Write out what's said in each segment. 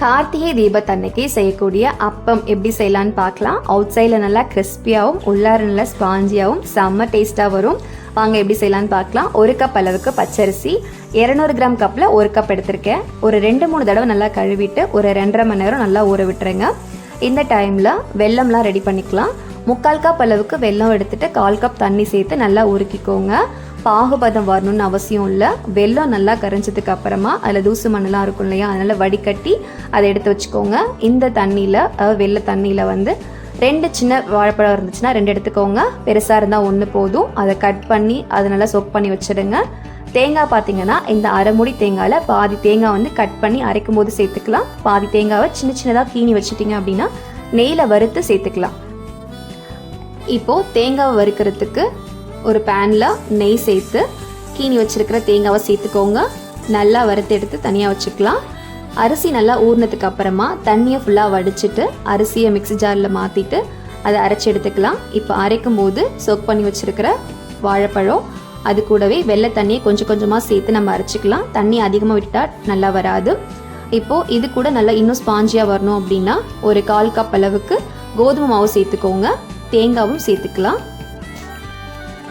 கார்த்திகை தீபத்தன்னைக்கு செய்யக்கூடிய அப்பம் எப்படி செய்யலான்னு பார்க்கலாம். அவுட் சைடில் நல்லா கிறிஸ்பியாகவும் உள்ளார நல்லா ஸ்பாஞ்சியாகவும் செம்ம டேஸ்ட்டாக வரும். வாங்க எப்படி செய்யலான்னு பார்க்கலாம். ஒரு கப் அளவுக்கு பச்சரிசி இரநூறு கிராம் கப்பில் ஒரு கப் எடுத்திருக்கேன். ஒரு ரெண்டு மூணு தடவை நல்லா கழுவிட்டு ஒரு ரெண்டரை மணி நேரம் நல்லா ஊற விட்டுருங்க. இந்த டைமில் வெல்லம்லாம் ரெடி பண்ணிக்கலாம். முக்கால் கப் அளவுக்கு வெல்லம் எடுத்துட்டு கால் கப் தண்ணி சேர்த்து நல்லா உருக்கிக்கோங்க. பாகுபதம் வரணும்னு அவசியம் இல்லை. வெல்லம் நல்லா கரைஞ்சதுக்கு அப்புறமா அதில் தூசு மண்ணெல்லாம் இருக்கும் இல்லையா? அதனால் வடிகட்டி அதை எடுத்து வச்சுக்கோங்க. இந்த தண்ணியில் அதாவது வெள்ளை தண்ணியில் வந்து ரெண்டு சின்ன வாழைப்பழம் இருந்துச்சுன்னா ரெண்டு எடுத்துக்கோங்க. பெருசாக இருந்தால் ஒன்று போதும். அதை கட் பண்ணி அதை நல்லா சொக் பண்ணி வச்சிடுங்க. தேங்காய் பார்த்தீங்கன்னா இந்த அரைமுடி தேங்காயில் பாதி தேங்காய் வந்து கட் பண்ணி அரைக்கும் போது சேர்த்துக்கலாம். பாதி தேங்காவை சின்ன சின்னதாக கீனி வச்சுட்டிங்க அப்படின்னா நெய்யில் வறுத்து சேர்த்துக்கலாம். இப்போது தேங்காவை வறுக்கிறதுக்கு ஒரு பேனில் நெய் சேர்த்து கீனி வச்சுருக்கிற தேங்காவை சேர்த்துக்கோங்க. நல்லா வறுத்து எடுத்து தனியாக வச்சுக்கலாம். அரிசி நல்லா ஊறினதுக்கு அப்புறமா தண்ணியை ஃபுல்லாக வடிச்சிட்டு அரிசியை மிக்ஸி ஜாரில் மாற்றிட்டு அதை அரைச்சி எடுத்துக்கலாம். இப்போ அரைக்கும் போது சோக் பண்ணி வச்சுருக்கிற வாழைப்பழம் அது கூடவே வெள்ளை தண்ணியை கொஞ்சம் கொஞ்சமாக சேர்த்து நம்ம அரைச்சிக்கலாம். தண்ணி அதிகமாக விட்டால் நல்லா வராது. இப்போது இது கூட நல்லா இன்னும் ஸ்பாஞ்சியாக வரணும் அப்படின்னா ஒரு கால் கப் அளவுக்கு கோதுமை மாவு சேர்த்துக்கோங்க. தேங்காவும் சேர்த்துக்கலாம்.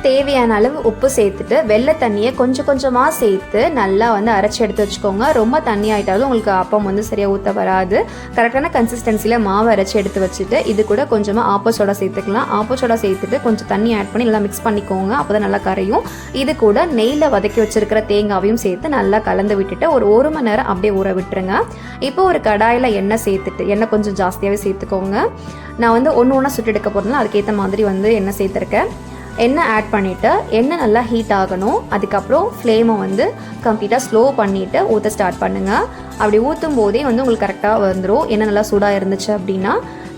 தேவையான அளவு உப்பு சேர்த்துட்டு வெள்ளை தண்ணியை கொஞ்சம் கொஞ்சமாக சேர்த்து நல்லா வந்து அரைச்சி எடுத்து வச்சுக்கோங்க. ரொம்ப தண்ணி ஆகிட்டாலும் உங்களுக்கு அப்பம் வந்து சரியாக ஊற்ற வராது. கரெக்டான கன்சிஸ்டன்சியில் மாவு அரைச்சி எடுத்து வச்சுட்டு இது கூட கொஞ்சமாக ஆப்போ சோடா சேர்த்துக்கலாம். ஆப்போ சோடா சேர்த்துட்டு கொஞ்சம் தண்ணி ஆட் பண்ணி நல்லா மிக்ஸ் பண்ணிக்கோங்க. அப்போ தான் நல்லா கரையும். இது கூட நெய்யில் வதக்கி வச்சிருக்கிற தேங்காவையும் சேர்த்து நல்லா கலந்து விட்டுட்டு ஒரு ஒரு மணி நேரம் அப்படியே ஊற விட்டுருங்க. இப்போ ஒரு கடாயில் எண்ணெய் சேர்த்துட்டு எண்ணெய் கொஞ்சம் ஜாஸ்தியாகவே சேர்த்துக்கோங்க. நான் வந்து ஒன்று ஒன்றா சுட்டு எடுக்க போகிறதுனால அதுக்கேற்ற மாதிரி வந்து எண்ணெய் சேர்த்துருக்கேன். எண்ணெய் ஆட் பண்ணிவிட்டு எண்ணெய் நல்லா ஹீட் ஆகணும். அதுக்கப்புறம் ஃப்ளேமை வந்து கம்ப்ளீட்டாக ஸ்லோ பண்ணிவிட்டு ஊற்ற ஸ்டார்ட் பண்ணுங்கள் அப்படி ஊற்றும் போதே வந்து உங்களுக்கு கரெக்டாக வந்துடும் எண்ணெய் நல்லா சூடாக இருந்துச்சு அப்படின்னா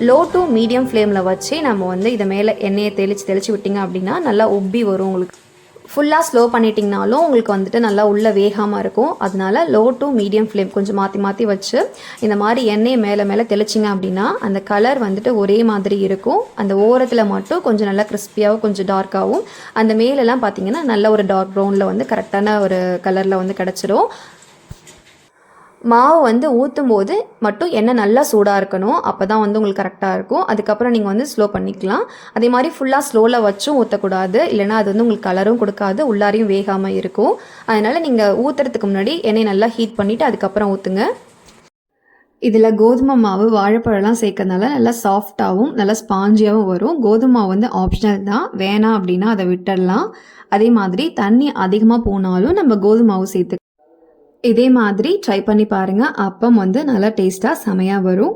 லோ டு மீடியம் ஃப்ளேமில் வச்சு நம்ம வந்து இதை மேலே எண்ணெயை தெளித்து தெளித்து விட்டிங்க அப்படின்னா நல்லா உப்பி வரும் உங்களுக்கு. ஃபுல்லாக ஸ்லோ பண்ணிட்டிங்கனாலும் உங்களுக்கு வந்துட்டு நல்லா உள்ளே வேகாமல் இருக்கும். அதனால லோ டு மீடியம் ஃப்ளேம் கொஞ்சம் மாற்றி மாற்றி வச்சு இந்த மாதிரி எண்ணெயை மேலே மேலே தெளிச்சிங்க அப்படின்னா அந்த கலர் வந்துட்டு ஒரே மாதிரி இருக்கும். அந்த ஓரத்தில் மட்டும் கொஞ்சம் நல்லா கிறிஸ்பியாகவும் கொஞ்சம் டார்க்காகவும் அந்த மேலெல்லாம் பார்த்தீங்கன்னா நல்ல ஒரு டார்க் ப்ரௌனில் வந்து கரெக்டான ஒரு கலரில் வந்து கிடச்சிரும். மாவு வந்து ஊற்றும் போது மட்டும் எண்ணெய் நல்லா சூடாக இருக்கணும். அப்போ தான் வந்து உங்களுக்கு கரெக்டாக இருக்கும். அதுக்கப்புறம் நீங்கள் வந்து ஸ்லோ பண்ணிக்கலாம். அதே மாதிரி ஃபுல்லாக ஸ்லோவில் வச்சும் ஊற்றக்கூடாது இல்லைனா அது வந்து உங்களுக்கு கலரும் கொடுக்காது. உள்ளாரையும் வேகாமல் இருக்கும். அதனால் நீங்கள் ஊற்றுறதுக்கு முன்னாடி எண்ணெய் நல்லா ஹீட் பண்ணிவிட்டு அதுக்கப்புறம் ஊற்றுங்க இதில் கோதுமை மாவு வாழைப்பழம்லாம் சேர்க்கறதுனால நல்லா சாஃப்டாகவும் நல்லா ஸ்பாஞ்சியாகவும் வரும். கோதுமை மாவு வந்து ஆப்ஷனல் தான். வேணாம் அப்படின்னா அதை விட்டுடலாம். அதே மாதிரி தண்ணி அதிகமாக போனாலும் நம்ம கோதுமை மாவு சேர்த்து இதே மாதிரி ட்ரை பண்ணி பாருங்கள் அப்பம் வந்து நல்லா டேஸ்ட்டாக செமையாக வரும்.